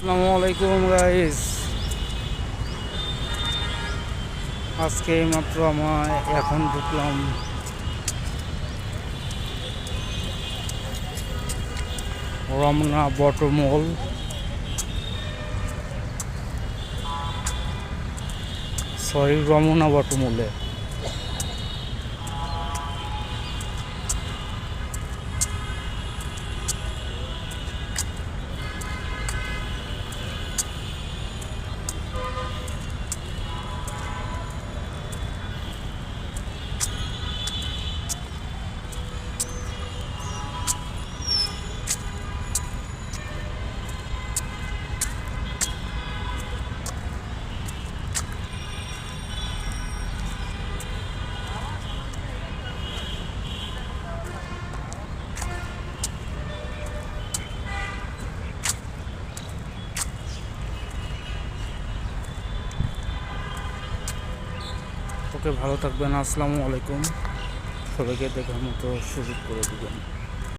আসসালামু আলাইকুম গাইস আজকে মাত্র আমার এখন ঢুকলাম। রমনা বটমল। সরি রমনা বটমলে। ওকে ভালো থাকবেন আসসালামু আলাইকুম। সবাইকে দেখার মতো সুযোগ করে দিবেন।